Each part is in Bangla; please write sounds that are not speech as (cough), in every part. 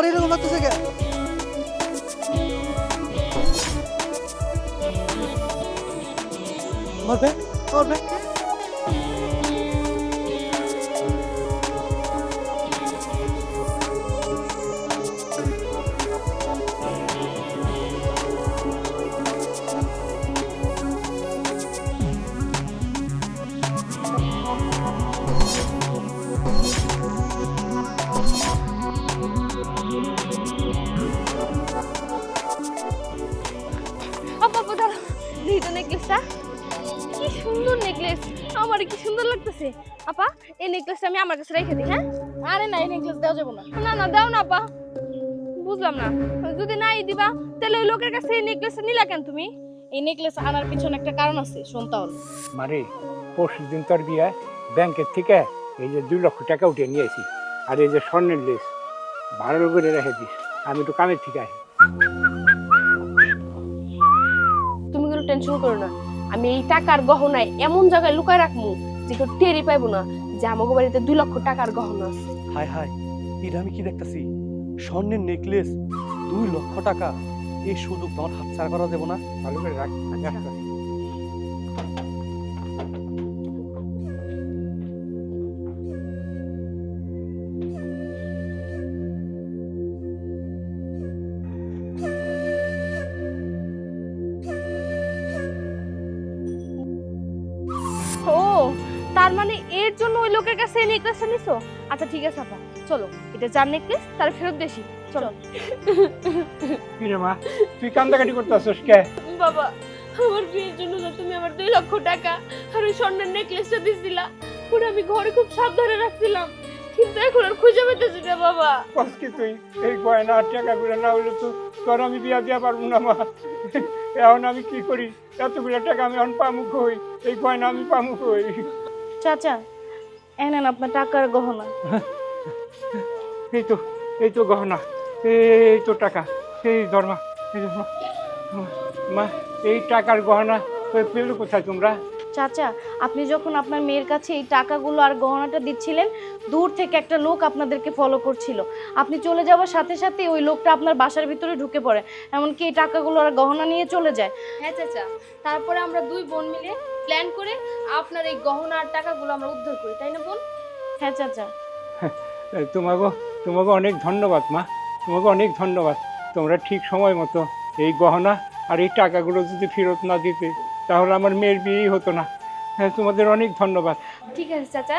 আরে আমার এরকম লাগতেছে কে লাগতেছে আপা এই নেকলেসটা আমি আমার কাছে রেখে দিই হ্যাঁ? আরে না এই নেকলেস দেওয়া যাব না। না না দাও না আপা। বুঝলাম না। যদি নাই দিবা তাহলে ওই লোকের কাছে এই নেকলেসটা নিলা কেন তুমি? এই নেকলেস আনার পিছনে একটা কারণ আছে হল মানে পরশু দিন তোর বিয়ে ব্যাংকের থেকে এই যে দুই লক্ষ টাকা উঠে নিয়ে আসি আর এই যে স্বর্ণের লেস ভালো করে রেখে দিস। আমি একটু কামের থেকে আসি তুমি কোনো টেনশন করো না। আমি এই টাকার গহনায় এমন জায়গায় লুকায় রাখব যে কেউ টেরি পাইবো না যে আমাকে বাড়িতে দুই লক্ষ টাকার গহনা আছে। হাই হাই এটা আমি কি দেখতেছি? স্বর্ণের নেকলেস দুই লক্ষ টাকা এই সুযোগ তোমার হাতছাড়া করা যাব না। ভালো করে রাখ নেকলেসটা নিছো? আচ্ছা ঠিক আছে আপা। চলো এটা যার নেকলেস তার ফেরত দেশি চলো। কি রে মা? তুই কান্দাকাটি করতে আসছিস কে? বাবা আমার বিয়ের জন্য না তুমি আমার দুই লক্ষ টাকা আর ওই স্বর্ণের নেকলেসটা দিছিলা। ওটা আমি ঘরে খুব সাবধানে রাখছিলাম। কিন্তু এখন আর খুঁজে পেতেছি না বাবা। কস কি তুই? এই গয়না আর টাকা করে না হলে তো তোর আমি বিয়া দিয়া পারব না মা। এখন আমি কি করি? এতগুলো টাকা আমি এখন পামুখ হই এই গয়না আমি পামুখ হই চাচা এনেন আপনার টাকার গহনা। (laughs) এই তো এই তো গহনা এই তো টাকা এই ধর্মা এই মা এই টাকার গহনা পেলে কোথায় তোমরা? চাচা আপনি যখন আপনার মেয়ের কাছে এই টাকাগুলো আর গহনাটা দিচ্ছিলেন দূর থেকে একটা লোক আপনাদেরকে ফলো করছিল। আপনি চলে যাওয়ার সাথে সাথে ওই লোকটা আপনার বাসার ভিতরে ঢুকে পড়ে এমনকি এই টাকাগুলো আর গহনা নিয়ে চলে যায়। হ্যাঁ চাচা। তারপরে আমরা দুই বোন মিলে প্ল্যান করে আপনার এই গহনা আর টাকাগুলো আমরা উদ্ধার করি তাই না বোন? হ্যাঁ চাচা। তোমাকে তোমাকে অনেক ধন্যবাদ মা। তোমাকে অনেক ধন্যবাদ। তোমরা ঠিক সময় মতো এই গহনা আর এই টাকাগুলো যদি ফেরত না দিতে তাহলে আমার মেয়ের বিয়েই হতো না। হ্যাঁ তোমাদের অনেক ধন্যবাদ। ঠিক আছে চাচা।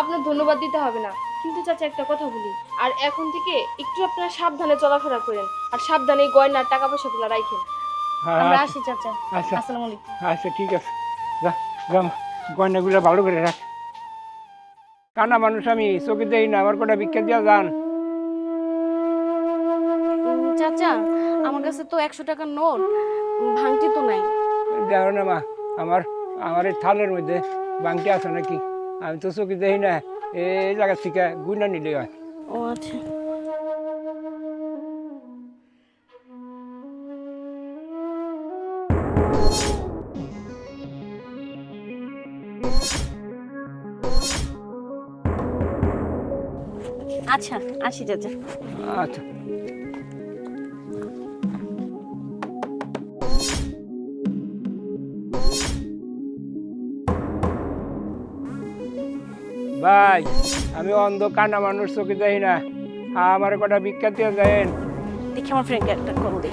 আপনার ধন্যবাদ দিতে হবে না। কিন্তু চাচা একটা কথা বলি। আর এখন থেকে একটু আপনারা সাবধানে চলাফেরা করেন আর সাবধানে এই গয়না আর টাকা পয়সাগুলো রাখেন। আমরা আচ্ছা। আসি চাচা। আচ্ছা। আসসালামু আলাইকুম। আচ্ছা ঠিক আছে। গয়নাগুলো ভালো করে রাখ। কানা মানুষ আমি চোখে দেই না আমার কটা ভিক্ষা দিয়া যান? চাচা আমার কাছে তো একশো টাকার নোট ভাঙতি তো নাই। দেখো না মা আমার আমার এই থালের মধ্যে বাংটি আছে নাকি? আমি তো চোখে দেই না এই জায়গা থেকে গুইনা নিলে হয়। ও আচ্ছা। আচ্ছা আসি চাচা। আচ্ছা। ভাই আমি অন্ধ কানা মানুষ চোখে যাই না। আমার কটা ভিক্ষা দিয়ে দেখি আমার ফ্রেন্ডকে একটা কল দিই।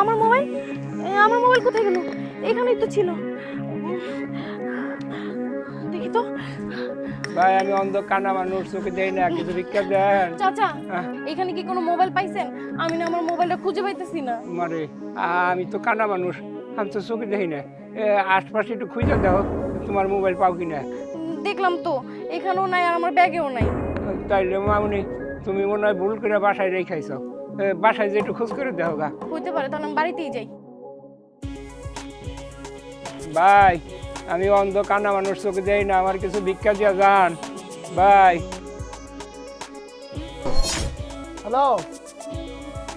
আমার মোবাইল? আমার মোবাইল কোথায় গেল? এখানেই তো ছিল। ভাই আমি অন্ধ কানা মানুষ চোখে যাই না কিছু ভিক্ষা দেন। চাচা এখানে কি কোনো মোবাইল পাইছেন? আমি না আমার মোবাইলটা খুঁজে পাইতেছি না। মারে আমি তো কানা মানুষ আমি তো চোখে দেখি না। আশপাশে একটু খুঁজে দাও তোমার মোবাইল পাও কিনা। উম, দেখলাম তো এখানেও নাই আর আমার ব্যাগেও নাই। তাইলে মামনি তুমি মনে হয় ভুল করে বাসায় রেখাইছ বাসায় যে একটু খোঁজ করে দেখো গা। হইতে পারে তাহলে আমি বাড়িতেই যাই। ভাই আমি অন্ধ কানা মানুষ চোখে দেই না আমার কিছু ভিক্ষা দিয়া যান। ভাই হ্যালো?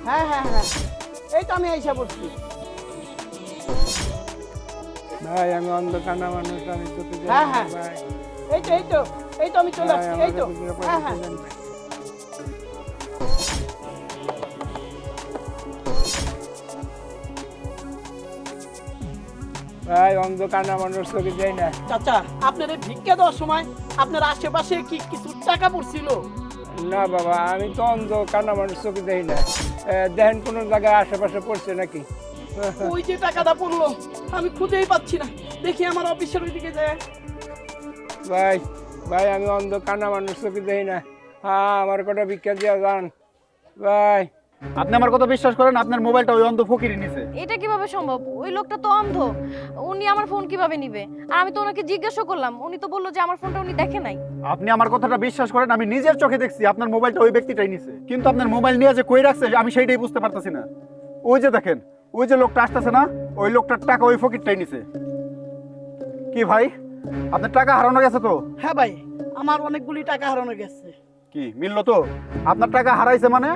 হ্যাঁ হ্যাঁ হ্যাঁ। এই তো আমি আইসা পড়ছি ভাই আমি অন্ধ কানা মানুষ আমি চোখে দেখি হ্যাঁ, হ্যাঁ। এই তো এই তো এই তো আমি চলে আসছি এই তো। হ্যাঁ হ্যাঁ। ভাই। চোখে যাই না। চাচা আপনার এই ভিক্ষা দেওয়ার সময় আপনার আশেপাশে কি কিছু টাকা পড়ছিল? না বাবা আমি তো অন্ধ কানা মানুষ চোখে যাই না। এ, দেখেন কোনো জায়গায় আশেপাশে পড়ছে নাকি? ওই যে টাকাটা পড়ল আমি খুঁজেই পাচ্ছি না। দেখি আমার অফিসের ওইদিকে যায়। ভাই ভাই আমি অন্ধ কানা মানুষ চোখে যাই না। হ্যাঁ আমার কটা ভিক্ষা দিয়া যান। ভাই আপনি আমার কথা বিশ্বাস করেন আপনার মোবাইলটা ওই অন্ধ ফকিরই নিছে। এটা কীভাবে সম্ভব? ওই লোকটা তো অন্ধ। উনি আমার ফোন কীভাবে নিবে? আর আমি তো ওনাকে জিজ্ঞাসা করলাম উনি তো বলল যে আমার ফোনটা উনি দেখে নাই। আপনি আমার কথাটা বিশ্বাস করেন আমি নিজের চোখে দেখছি আপনার মোবাইলটা ওই ব্যক্তিটাই নিছে। কিন্তু আপনার মোবাইল নিয়ে যে কই রাখছে আমি সেইটাই বুঝতে পারতেছি না। ওই যে দেখেন ওই যে লোকটা আসতেছে না ওই লোকটার টাকা ওই ফকিরটাই নিছে। কি ভাই? আপনার টাকা হারানো গেছে তো? হ্যাঁ ভাই আমার অনেকগুলি টাকা হারানো গেছে। কি মিললো তো? আপনার টাকা হারাইছে মানে?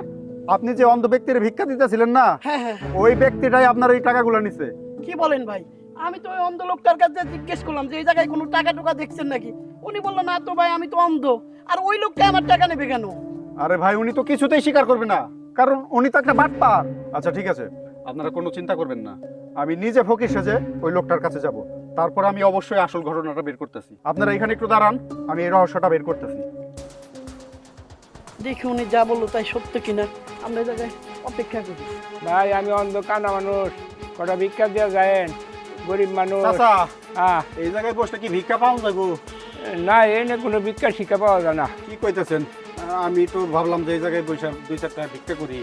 আপনি যে অন্ধ ব্যক্তির ভিক্ষা দিতেছিলেন না হ্যাঁ হ্যাঁ হ্যাঁ। ওই ব্যক্তিটাই আপনার এই টাকাগুলো নিছে। কি বলেন ভাই? আমি তো ওই অন্ধ লোকটার কাছে জিজ্ঞেস করলাম যে এই জায়গায় কোনো টাকা টুকা দেখছেন নাকি? উনি বলল না তো ভাই আমি তো অন্ধ। আর ওই লোকটা আমার টাকা নেবে কেন? আরে ভাই উনি তো কিছুতেই স্বীকার করবে না। কারণ উনি তো একটা বাটপার আচ্ছা ঠিক আছে। আপনারা কোনো চিন্তা করবেন না। আমি নিজে ফকির সেজে ওই লোকটার কাছে যাব। তারপর আমি অবশ্যই আসল ঘটনাটা বের করতেছি। আপনারা এখানে একটু দাঁড়ান আমি এই রহস্যটা বের করতেছি। দেখি উনি যা বলল তাই সত্য কিনা। আমরা জায়গায় অপেক্ষা করি। ভাই আমি অন্ধ কানা মানুষ। কটা ভিক্ষা দিয়া যায়েন গরিব মানুষ। চাচা হ্যাঁ। এই জায়গায় বসলে কি ভিক্ষা পাওয়া যাব? না এই না কোনো ভিক্ষা শিক্ষা পাওয়া যায় না। কি কইতেছেন? আমি তো ভাবলাম যে এই জায়গায় বসে দুই চার টাকা ভিক্ষা করি।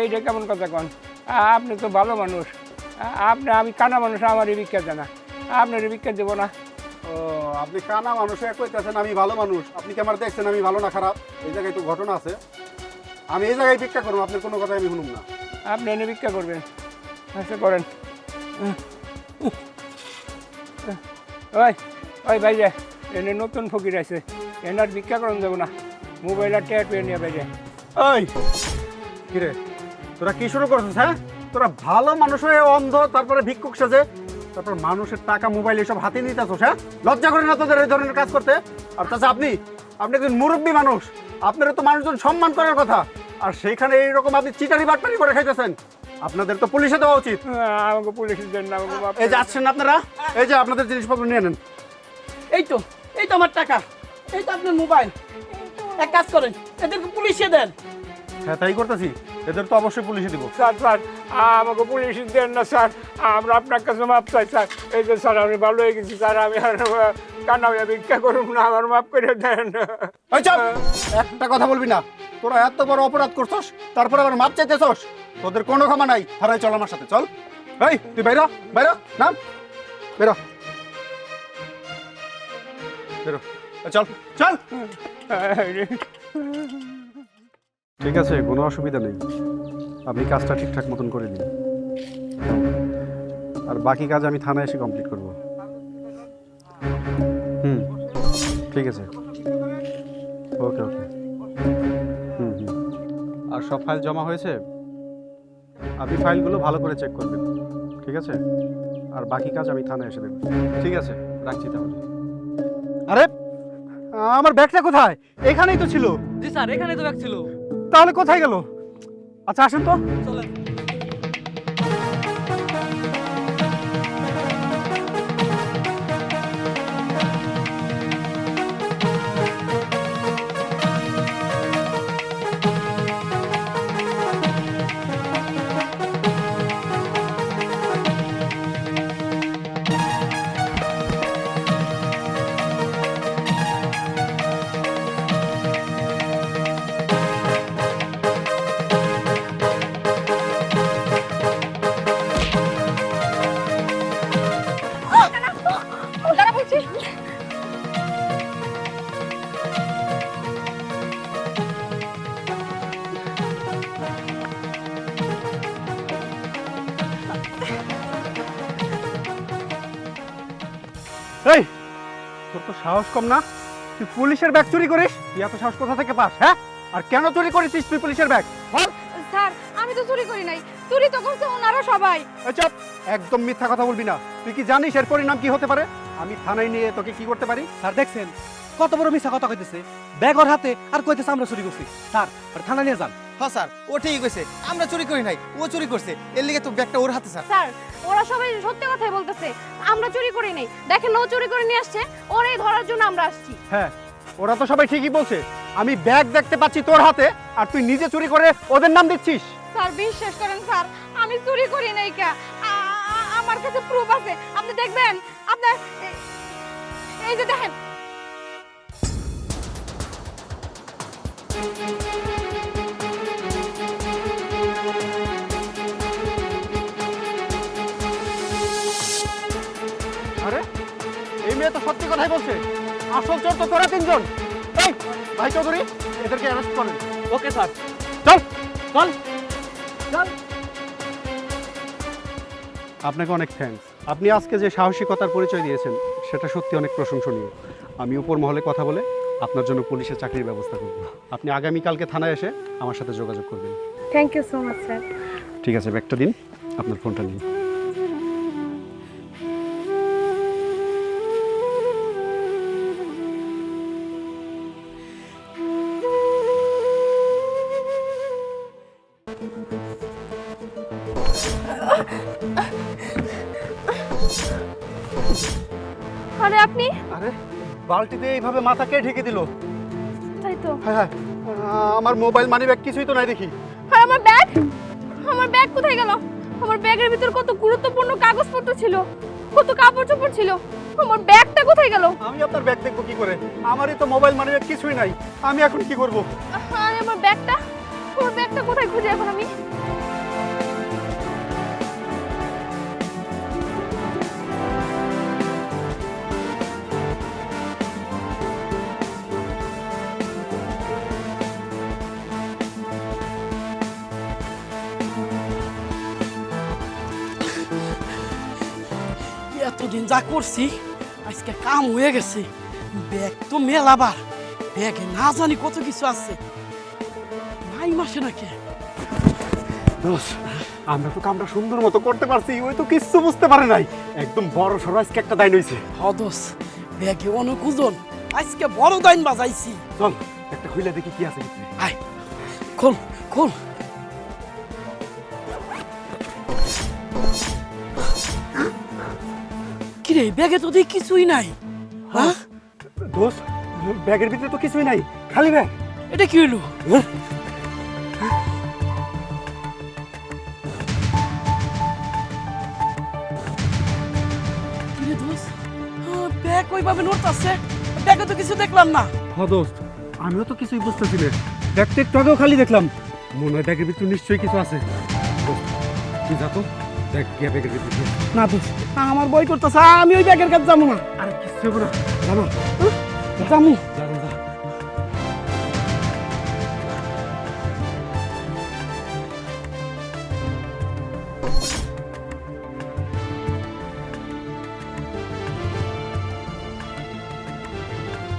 এইটা কেমন কথা কন? আপনি তো ভালো মানুষ। আপনি আমি কানা মানুষ আমারই ভিক্ষা জানা আপনার ভিক্ষা দেবো না। ও আপনি কানা মানুষ কইতেছেন আমি ভালো মানুষ। আপনি কি আমার দেখছেন আমি ভালো না খারাপ? এই জায়গায় তো ঘটনা আছে। আমি এই জায়গায় ভিক্ষা করব আপনার কোনো কথা আমি শুনুম না। আপনি এনে ভিক্ষা করবেন। আচ্ছা করেন। ওই ওই ভাই যে এনে নতুন ফকির আছে। এনার ভিক্ষা করুন যাব না। মোবাইল আর ট্যাট পেয়ে নিয়ে বাইরে এই কিরে তোরা কি শুরু করছিস হ্যাঁ? তোরা ভালো মানুষ হয়ে অন্ধ তারপরে ভিক্ষুক সাজে তারপর মানুষের টাকা মোবাইল এসব হাতে নিতে আসোস হ্যাঁ? লজ্জা করে না তোদের এই ধরনের কাজ করতে? আর তাছাড়া আপনি আপনি একজন মুরব্বী মানুষ আপনারা তো মানুষজন সম্মান করার কথা। আর সেইখানে এইরকম আপনি চিটারি বাটপারি করে খাইতেছেন আপনাদের তো পুলিশে দেওয়া উচিত। আমাকে পুলিশের জন্য আমাকে এই যে আসছেন আপনারা এই যে আপনাদের জিনিসপত্র নিয়ে নেন। এই তো এই তো আমার টাকা এই তো আপনার মোবাইল। এক কাজ করেন এদেরকে পুলিশে দেন। হ্যাঁ তাই করতেছি। এদের তো অবশ্যই পুলিশে দিব। স্যার স্যার আমাকে পুলিশে দেন না স্যার। আমরা আপনার কাছে মাপ চাই স্যার। এই যে স্যার আমি ভালো হয়ে গেছি স্যার। আমি আর কান্না হয়ে ভিক্ষা করুন না? আমার মাপ করে দেন। একটা কথা বলবি না। তোরা এত বড় অপরাধ করছস তারপর আবার মাপ চাইতেছস? তোদের কোনো ক্ষমা নাই। হারাই চল আমার সাথে চল। এই তুই বাইরা বাইরা নাম। বেরো। বেরো। চল চল। ঠিক আছে, কোনো অসুবিধা নেই। আপনি কাজটা ঠিকঠাক মতন করে দিন আর বাকি কাজ আমি থানায় এসে কমপ্লিট করব। হুম, ঠিক আছে। ওকে ওকে। হুম হুম। আর সব ফাইল জমা হয়েছে? আপনি ফাইলগুলো ভালো করে চেক করবেন। ঠিক আছে? আর বাকি কাজ আমি থানায় এসে দেবো। ঠিক আছে, রাখছি তাহলে। আরে, আমার ব্যাগটা কোথায়? এখানেই তো ছিল। জি স্যার এখানে তো ব্যাগ ছিল। তাহলে কোথায় গেল? আচ্ছা আসেন তো। চলেন। সাহস কম না? তুই পুলিশের ব্যাগ চুরি করিস তুই এত সাহস কোথা থেকে পাস হ্যাঁ? আর কেন চুরি করেছিস তুই পুলিশের ব্যাগ? বল। স্যার আমি তো চুরি করি নাই। চুরি তো করছে ওনারা সবাই। এই চুপ একদম মিথ্যা কথা বলবি না। তুই কি জানিস এর পরিণাম কি হতে পারে? আমি থানায় নিয়ে তোকে কি করতে পারি? স্যার দেখছেন কত বড় মিথ্যা কথা কইতেছে। ব্যাগ ওর হাতে আর কইতেছে আমরা চুরি করছি। স্যার আর থানা নিয়ে যান। হ্যাঁ স্যার ও ঠিকই কইছে। আমরা চুরি করি নাই ও চুরি করছে। এর লিগে তো ব্যাগটা ওর হাতে স্যার। স্যার ওরা সবাই সত্যি কথাই বলতেছে আমরা চুরি করি নাই। দেখেন ও চুরি করে নিয়ে আসছে ওরাই ধরার জন্য আমরা আসছি। হ্যাঁ ওরা তো সবাই ঠিকই বলছে। আমি ব্যাগ দেখতে পাচ্ছি তোর হাতে আর তুই নিজে চুরি করে ওদের নাম দিচ্ছিস। স্যার বিশ্বাস করেন স্যার আমি চুরি করি নাই কা। আমার কাছে প্রুফ আছে। আপনি দেখবেন আপনার এই যে দেখেন। তো সত্যি কথাই বলছে। আসল চোর তো তোরা তিনজন। এই ভাই চৌধুরী এদেরকে অ্যারেস্ট করেন। Okay sir. চল। চল। চল। আপনাকে অনেক থ্যাঙ্কস আপনি আজকে যে সাহসিকতার পরিচয় দিয়েছেন সেটা সত্যি অনেক প্রশংসনীয়। আমি উপর মহলে কথা বলে আপনার জন্য পুলিশের চাকরির ব্যবস্থা করব। আপনি আগামীকালকে থানায় এসে আমার সাথে যোগাযোগ করবেন। Thank you so much sir ঠিক আছে ব্যাগটা দিন। আপনার ফোনটা নিন। বালতিতে এইভাবে মাথা কে ঢেকে দিল। তাই তো। হ্যাঁ হ্যাঁ আমার মোবাইল মানি ব্যাগ কিছুই তো নাই দেখি। আর আমার ব্যাগ? আমার ব্যাগ কোথায় গেল? আমার ব্যাগের ভিতর কত গুরুত্বপূর্ণ কাগজপত্র ছিল কত কাপড় চোপড় ছিল আমার ব্যাগটা কোথায় গেল? আমি আপনার ব্যাগ দেখব কি করে? আমারই তো মোবাইল মানি ব্যাগ কিছুই নাই আমি এখন কি করব? আরে আমার ব্যাগটা? আমার ব্যাগটা কোথায় খুঁজে এখন আমি? যা করছি আজকে কাম হয়ে গেছে। ব্যাগ তো মেলাবার ব্যাগে না জানি কত কিছু আছে। ভাই মাসে নাকি? আমরা তো কামটা সুন্দর মতো করতে পারছি ওই তো কিচ্ছু বুঝতে পারে নাই। একদম বড় সড়ো আজকে একটা দাইন হয়েছে হদস ব্যাগে অনেক ওজন আজকে বড় দাইন বাজাইছি। চল একটা খুলে দেখি কি আছে। আয় খোল খোল। কিরে ব্যাগে তো দেখি কিছুই নাই। হ্যাঁ? দোষ ব্যাগের ভিতরে তো কিছুই নাই খালি ব্যাগ। এটা কি হলো? ব্যাগ ওইভাবে নড়তাছে? ব্যাগে তো কিছু দেখলাম না। হ দোস্ত আমিও তো কিছুই বুঝতেছি না। ব্যাগটা একটু আগেও খালি দেখলাম। মনে হয় ব্যাগের ভিতরে নিশ্চয়ই কিছু আছে। তুই যা তো। দেখ গিয়া ব্যাগের না আমার বই করতেছে আমি ওই ব্যাগের কাছে যাব না। আরে কিচ্ছু হবে না জানো যাব। যা যা, যা।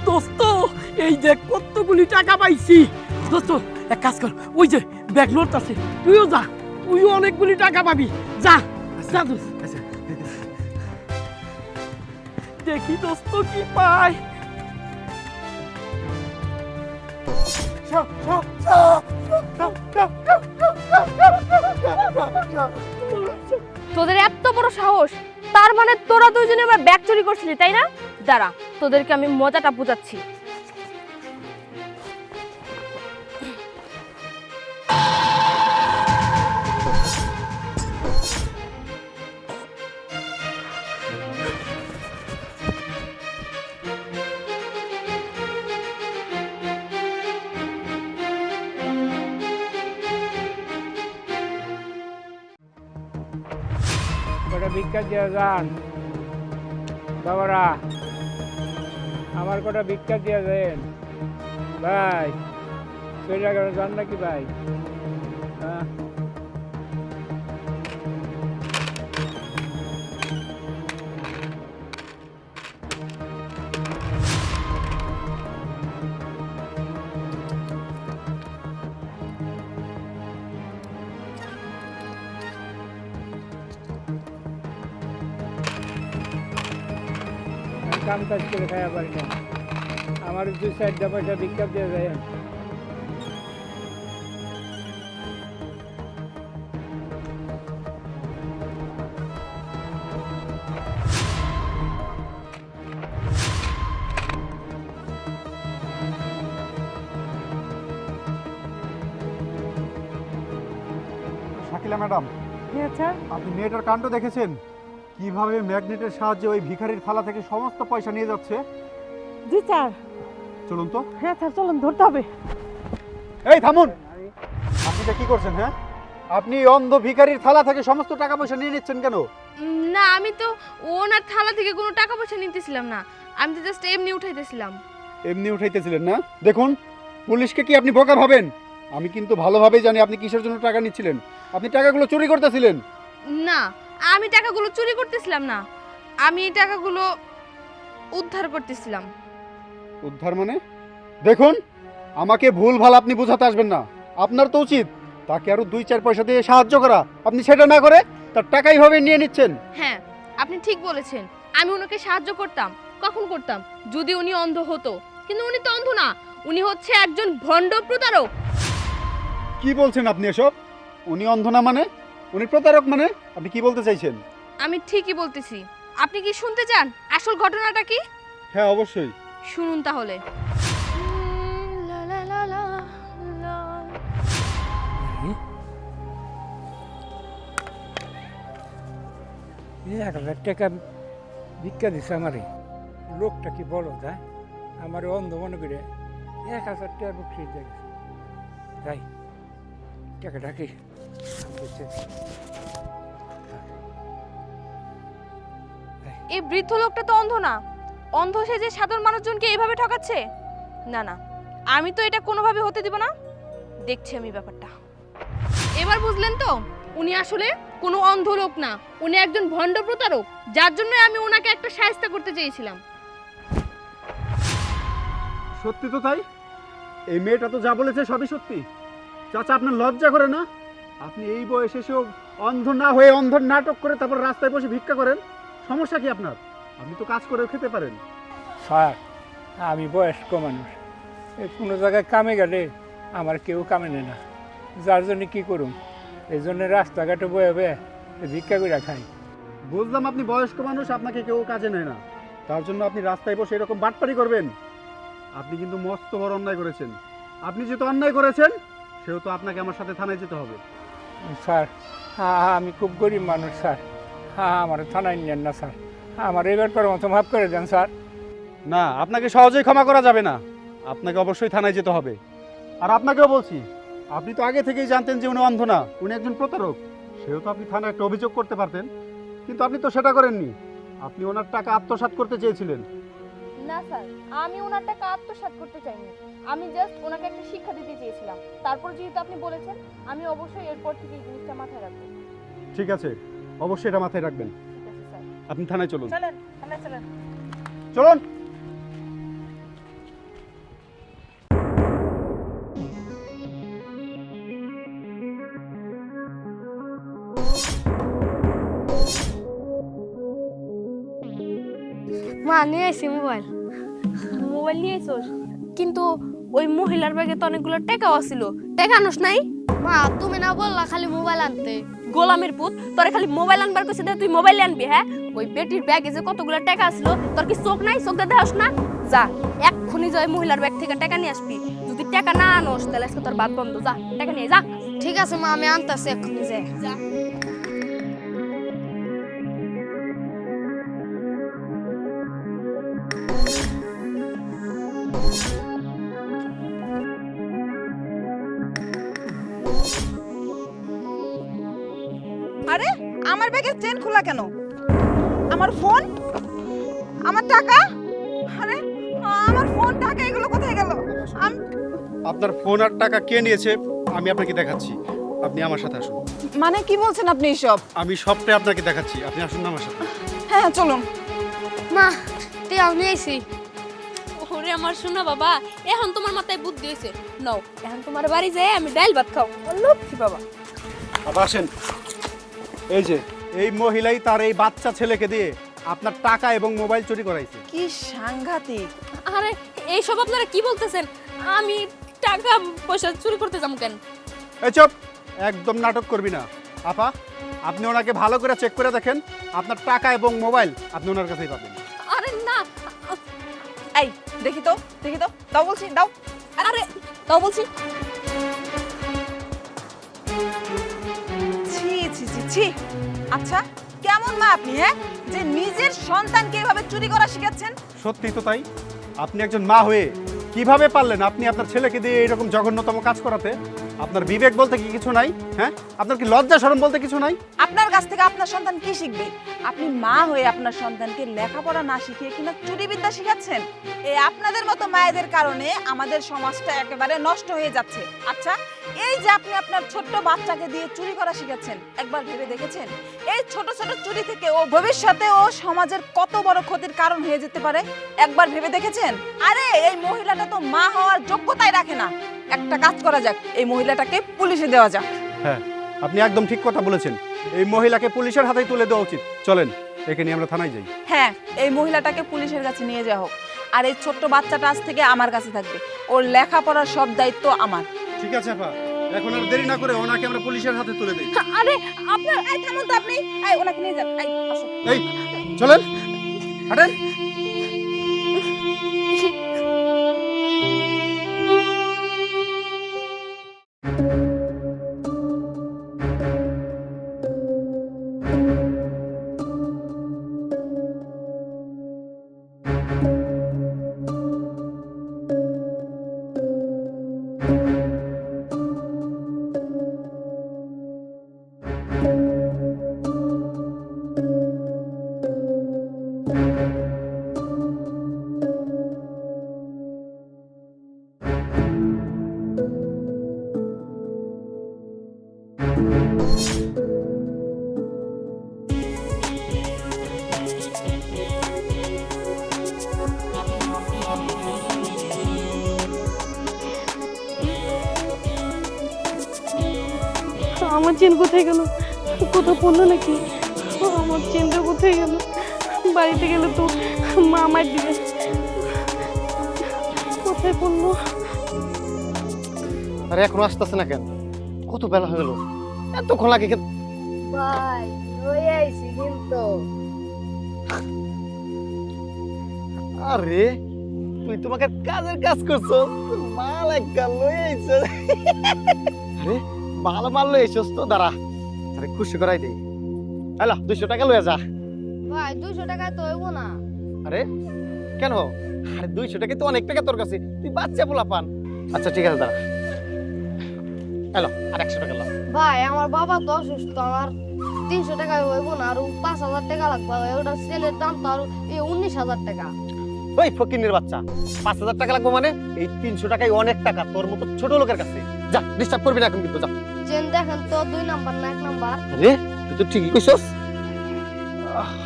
দোস্ত এই যে কতগুলি টাকা পাইছি। দোস্ত এক কাজ কর ওই যে ব্যাগ নোট আছে তুইও যা তুইও অনেকগুলি টাকা পাবি। যা যা দোস্ত আচ্ছা। দেখি দোস্ত কি পায় তোদের এত বড় সাহস তার মানে তোরা দুজনে আমার ব্যাগ চুরি করছিলি তাই না দাঁড়া তোদেরকে আমি মজাটা বুঝাচ্ছি কটা ভিক্ষা দিয়ে যান। বাবারা, আমার কটা ভিক্ষা দিয়ে ভাই, চলে গেল, যান নাকি ভাই? কাজ করে খাইয়া পারি না আমার দুই চারটা পয়সা ভিক্ষা দিয়ে যায় শাকিলা ম্যাডাম আপনি মেয়েটার কাণ্ড দেখেছেন? কীভাবে ম্যাগনেটের সাহায্যে ওই ভিখারির থালা থেকে সমস্ত পয়সা নিয়ে যাচ্ছে? জি স্যার। চলুন তো। হ্যাঁ স্যার চলুন ধরতে হবে। এই থামুন! আপনি কি করছেন হ্যাঁ? আপনি অন্ধ ভিখারির থালা থেকে সমস্ত টাকা পয়সা নিয়ে নিচ্ছেন কেন? না আমি তো ওনার থালা থেকে কোনো টাকা পয়সা নিতেছিলাম না। আমি তো জাস্ট এমনি উঠাইতেছিলাম। এমনি উঠাইতেছিলেন না? দেখুন পুলিশকে কি আপনি বোকা ভাবেন? আমি কিন্তু ভালোভাবেই জানি আপনি কিসের জন্য টাকা নিচ্ছিলেন। আপনি টাকাগুলো চুরি করতেছিলেন। না আমি টাকাগুলো চুরি করতেছিলাম না। আমি এই টাকাগুলো উদ্ধার করতেছিলাম। উদ্ধার মানে? দেখুন আমাকে ভুল ভালো আপনি বোঝাতে আসবেন না। আপনার তো উচিত তাকে আরও দুই চার পয়সা দিয়ে সাহায্য করা। আপনি সেটা না করে তার টাকাই ভাবে নিয়ে নিচ্ছেন। হ্যাঁ আপনি ঠিক বলেছেন। আমি ওনাকে সাহায্য করতাম কখন করতাম? যদি উনি অন্ধ হতো। কিন্তু উনি তো অন্ধ না উনি হচ্ছে একজন ভণ্ড প্রতারক। কি বলছেন আপনি এসব? উনি অন্ধ না মানে? উনি প্রতারক মানে? আপনি কি বলতে চাইছেন? আমি ঠিকই বলতেছি। আপনি কি শুনতে চান? আসল ঘটনাটা কি? হ্যাঁ অবশ্যই। শুনুন তাহলে। এক হাজার টাকা ভিক্ষা দিছে আমারে। লোকটা কি বলো দা আমার অন্ধ মনে করে এক হাজার টাকা দেখছে যাই টাকাটা কি বুঝছে এই বৃদ্ধ লোকটা তো অন্ধ না। অন্ধ সে যে সাধারণ মানুষজনকে এইভাবে ঠকাচ্ছে? না না। আমি তো এটা কোনোভাবে হতে দিব না। দেখছি আমি ব্যাপারটা। এবার বুঝলেন তো, উনি আসলে কোনো অন্ধ লোক না। উনি একজন ভণ্ড প্রতারক, যার জন্য আমি ওনাকে একটা সাহায্য করতে চেয়েছিলাম। সত্যি তো তাই? এই মেয়েটা তো যা বলেছে সবই সত্যি। চাচা, আপনার লজ্জা করে না? আপনি এই বয়সে এসেও অন্ধ না হয়ে অন্ধ নাটক করে তারপর রাস্তায় বসে ভিক্ষা করেন? সমস্যা কি আপনার? আপনি তো কাজ করেও খেতে পারেন। স্যার আমি বয়স্ক মানুষ। কোনো জায়গায় কামে গেলে আমার কেউ কামে নেয় না। যার জন্য কী করুন এই জন্য রাস্তাঘাটে বয়ে বয়ে ভিক্ষা করে খাই। বুঝলাম আপনি বয়স্ক মানুষ আপনাকে কেউ কাজে নেয় না। তার জন্য আপনি রাস্তায় বসে এরকম বাটপারি করবেন। আপনি কিন্তু মস্ত বড় অন্যায় করেছেন। আপনি যেহেতু অন্যায় করেছেন সেহেতু আপনাকে আমার সাথে থানায় যেতে হবে। স্যার আ- আমি খুব গরিব মানুষ স্যার। হ্যাঁ আমার থানায় নেন না স্যার। আমার এবার পর মতো মাফ করে দেন স্যার। না আপনাকে সহজেই ক্ষমা করা যাবে না। আপনাকে অবশ্যই থানায় যেতে হবে। আর আপনাকেও বলছি আপনি তো আগে থেকেই জানতেন যে উনি অন্ধ না উনি একজন প্রতারক। সেও তো আপনি থানায় একটা অভিযোগ করতে পারতেন কিন্তু আপনি তো সেটা করেননি। আপনি ওনার টাকা আত্মসাৎ করতে চেয়েছিলেন। না স্যার আমি ওনার টাকা আত্মসাৎ করতে চাইনি। আমি জাস্ট ওনাকে একটা শিক্ষা দিতে চেয়েছিলাম। তারপর যেহেতু আপনি বলেছেন আমি অবশ্যই এরপর থেকে এই জিনিসটা মাথায় রাখব। ঠিক আছে। অবশ্যই এটা মাথায় রাখবেন। ঠিক আছে স্যার। আপনি থানায় চলুন। চলেন আমরা চলেন। চলুন। মা নিয়ে আইসি মোবাইল। মোবাইল নিয়ে আইসোস কিন্তু ওই মহিলার ব্যাগে তো অনেকগুলো টাকাও ছিল টাকা আনোস নাই? মা তুমি না বললা খালি মোবাইল আনতে। গোলামের পুত তোরে খালি মোবাইল আনবার কইছে তুই মোবাইল আনবি হ্যাঁ? ওই বেটির ব্যাগে যে কতগুলো টাকা ছিল তোর কি চোখ নাই? চোখ দেখাস না? যা এক এক্ষুনি যাই মহিলার ব্যাগ থেকে টাকা নিয়ে আসবি। যদি টাকা না আনোস তাহলে আজকে তোর বাদ বন্ধ যা টাকা নিয়ে যা। ঠিক আছে মা আমি আনতাছি এক্ষুনি যাই যা। আরে চেন খোলা কেন? আমার ফোন? আমার টাকা? আরে আমার ফোন টাকা এগুলো কোথায় গেল? আম- আপনার ফোন আর টাকা কে নিয়েছে আমি আপনাকে দেখাচ্ছি। আপনি আমার সাথে আসুন। মানে কি বলছেন আপনি এসব? আমি সবটাই আপনাকে দেখাচ্ছি। আপনি আসুন না আমার সাথে। হ্যাঁ চলুন। মা তে আমি আইছি ওরে আমার শোনা বাবা এখন তোমার মাথায় বুদ্ধি হয়েছে নাও এখন তোমার বাড়ি যাই আমি ডাইল ভাত খাও। লক্ষ্মী বাবা। বাবা আসেন। এই যে এই মহিলাই তার এই বাচ্চা ছেলেকে দিয়ে আপনার টাকা এবং মোবাইল চুরি করাইছে। কি সাংঘাতিক। আরে এইসব আপনারা কি বলতেছেন? আমি টাকা পয়সা চুরি করতে যাব কেন? এই চুপ একদম নাটক করবি না। আপা আপনি ওনাকে ভালো করে চেক করে দেখেন আপনার টাকা এবং মোবাইল আপনি ওনার কাছেই পাবেন। আরে না এই দেখি তো দেখি তো দাও বলছি দাও। আরে তাও বলছি। ছি ছি ছি ছি। আচ্ছা কেমন মা আপনি হ্যাঁ? যে নিজের সন্তানকে এভাবে চুরি করা শিখাচ্ছেন? সত্যি তো তাই। আপনি একজন মা হয়ে কীভাবে পারলেন আপনি আপনার ছেলেকে দিয়ে এরকম জঘন্যতম কাজ করাতে? আপনার বিবেক বলতে কি কিছু নাই হ্যাঁ? আপনার কি লজ্জা শরম বলতে কিছু নাই? আপনার কাছ থেকে আপনার সন্তান কি শিখবে? আপনি মা হয়ে আপনার সন্তানকে লেখাপড়া না শিখিয়ে কিনা চুরিবিদ্যা শিখাচ্ছেন? এই আপনাদের মতো মায়েদের কারণে আমাদের সমাজটা একেবারে নষ্ট হয়ে যাচ্ছে। আচ্ছা এই যে আপনি আপনার ছোট্ট বাচ্চাকে দিয়ে চুরি করা শিখাচ্ছেন, একবার ভেবে দেখেছেন? এই ছোট ছোট চুরি থেকে ও ভবিষ্যতে ও সমাজের কত বড় ক্ষতির কারণ হয়ে যেতে পারে? একবার ভেবে দেখেছেন? আরে, এই মহিলাটা তো মা হওয়ার যোগ্যতাই রাখে না। একটা কাজ করা যাক এই মহিলাটাকে পুলিশে দেওয়া যাক। হ্যাঁ আপনি একদম ঠিক কথা বলেছেন। এই মহিলাকে পুলিশের হাতেই তুলে দেওয়া উচিত। চলেন একে নিয়ে আমরা থানায় যাই। হ্যাঁ এই মহিলাটাকে পুলিশের কাছে নিয়ে যাওয়া হোক। আর এই ছোট্ট বাচ্চাটা আজ থেকে আমার কাছে থাকবে। ওর লেখাপড়ার সব দায়িত্ব আমার। ঠিক আছে আপা। এখন আর দেরি না করে ওনাকে আমরা পুলিশের হাতে তুলে দিই। আরে আপনার এই থামুন তো আপনি। এই ওনাকে নিয়ে যান। এই আসুন। এই চলেন। হাঁটেন আমার চেন কোথায় গেল? কোথাও পড়ল নাকি? আমার চেনটা কোথায় গেল? বাড়িতে গেলে তো মা আমার দিবে। কোথায় পড়ল? আরে এখনও আসতেছে না কেন? কত বেলা হয়ে গেল? এতক্ষণ লাগে কেন? ভাই লই আইছি কিন্তু। আরে তুই তোমাকে কাজের কাজ করছ? মাল একটা লই আইছো। আরে মাল লই আইছস তো দাঁড়া। আরে খুশি করাই দেই হ্যালো দুইশো টাকা লয়ে যা। ভাই দুশো টাকা তো হইব না। আরে কেন? আরে দুইশো টাকা তো অনেক টাকা তোর কাছে। তুই বাচ্চা পোলা পান। আচ্ছা ঠিক আছে দাঁড়া। হ্যালো আর একশো টাকা লাও ভাই আমার বাবা তো অসুস্থ আমার তিনশো টাকা হইব না আর পাঁচ হাজার টাকা লাগবে। ওটা সেলের দাম তো আর উনিশ হাজার টাকা। ওই ফকিনের বাচ্চা। পাঁচ হাজার টাকা লাগবে মানে? এই তিনশো টাকাই অনেক টাকা তোর মতো ছোট লোকের কাছে। যা ডিস্টার্ব করবি না এখন কিন্তু যা। চেন দেখেন তো দুই নাম্বার না এক নাম্বার। আরে তুই তো ঠিকই কইছস।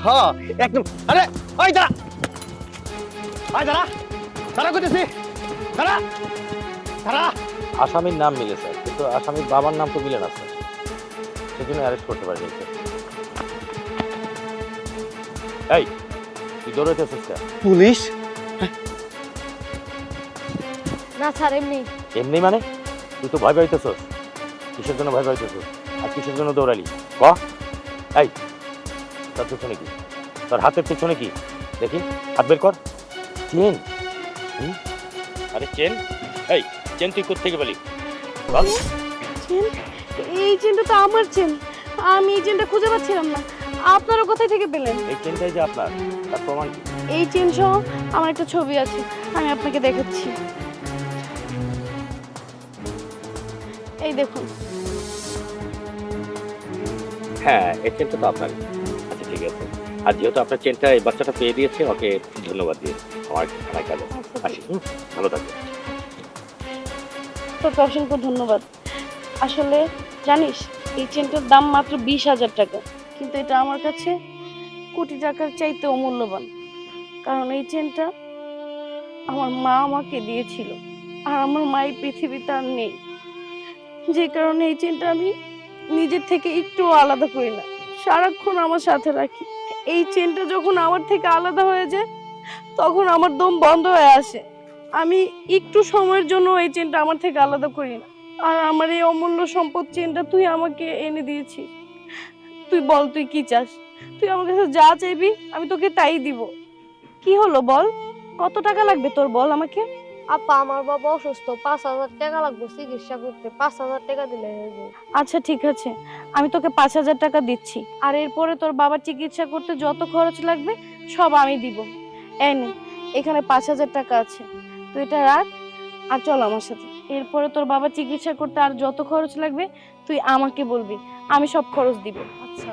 হ্যাঁ একদম আরে ওই দাঁড়া। ওই দাঁড়া। দাঁড়া কইতেছি। দাঁড়া। দাঁড়া। আসামির নাম মিলে স্যার। কিন্তু আসামির বাবার নাম তো মিলে না স্যার। সেজন্য অ্যারেস্ট করতে পারিনি স্যার। এই তুই দৌড়াইতেছিস পুলিশ? না স্যার এমনি। এমনি মানে? তুই তো ভয় পাইতেছস। কিসের জন্য ভয় পাইতেছস? আর কিসের জন্য দৌড়ালি? ক? এই তোর পেছনে কি? তোর হাতের পেছনে কি? দেখি হাত বের কর। চেন। হুম? আরে চেন? এই চেন তুই কোথেকে পেলি? বল। চেন? এই চেনটা তো আমার চেন। আমি এই চেনটা খুঁজে পাচ্ছিলাম না। আপনারা কোথায় থেকে পেলেন? এই চেনটাই যে আপনার। তার প্রমাণ কি? এই চেন সহ আমার একটা ছবি আছে আমি আপনাকে দেখাচ্ছি। এই দেখুন। হ্যাঁ এই চেনটা তো আপনার। আচ্ছা ঠিক আছে। আর যেহেতু আপনার চেনটা এই বাচ্চাটা পেয়ে দিয়েছে ওকে ধন্যবাদ দিয়ে আমার থানায় কাজ আছে। আসি ভালো থাকবে তোকে অসংখ্য ধন্যবাদ। আসলে জানিস এই চেনটার দাম মাত্র বিশ হাজার টাকা কিন্তু এটা আমার কাছে কোটি টাকার চাইতে অমূল্যবান। কারণ এই চেনটা আমার মা আমাকে দিয়েছিল, আর আমার মায়ের পৃথিবীতে আর নেই। যে কারণে এই চেনটা আমি নিজের থেকে একটু আলাদা করি না, সারাক্ষণ আমার সাথে রাখি। এই চেনটা যখন আমার থেকে আলাদা হয়ে যায়, তখন আমার দম বন্ধ হয়ে আসে। আমি একটু সময়ের জন্য এই চেনটা আমার থেকে আলাদা করি না। আর আমার এই অমূল্য সম্পদ চেনটা তুই আমাকে এনে দিয়েছিস। তুই বল, তুই কি চাস? তুই আমার কাছে যা চাইবি আমি তোকে তাই দিব। কি হলো বল? কত টাকা লাগবে তোর বল আমাকে? আপা আমার বাবা অসুস্থ পাঁচ হাজার টাকা লাগবে চিকিৎসা করতে পাঁচ হাজার টাকা দিলে হয়ে আচ্ছা ঠিক আছে। আমি তোকে পাঁচ হাজার টাকা দিচ্ছি। আর এরপরে তোর বাবার চিকিৎসা করতে যত খরচ লাগবে সব আমি দিব। এই নে এখানে পাঁচ হাজার টাকা আছে। তুই এটা রাখ আর চল আমার সাথে। এরপরে তোর বাবা চিকিৎসা করতে আর যত খরচ লাগবে তুই আমাকে বলবি আমি সব খরচ দিব। আচ্ছা।